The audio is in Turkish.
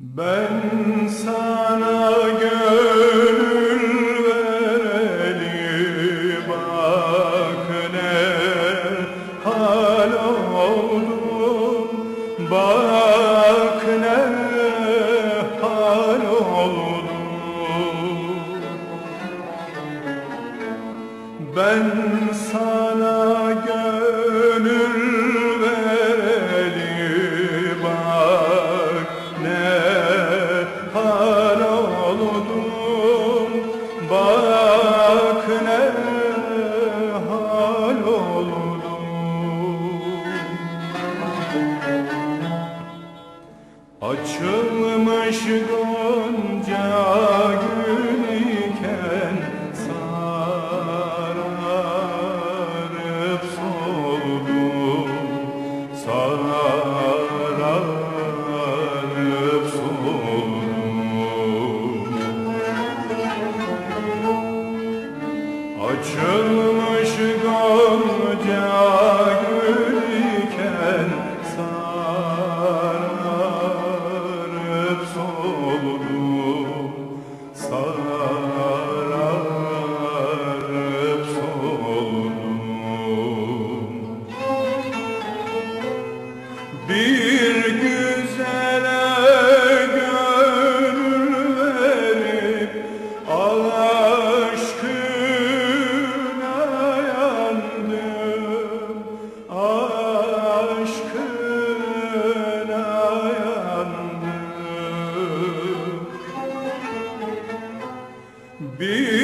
Ben sana gönül vereli bak ne hal oldum. Bak ne hal oldum. Ben sana gönül Açılmış gül Bir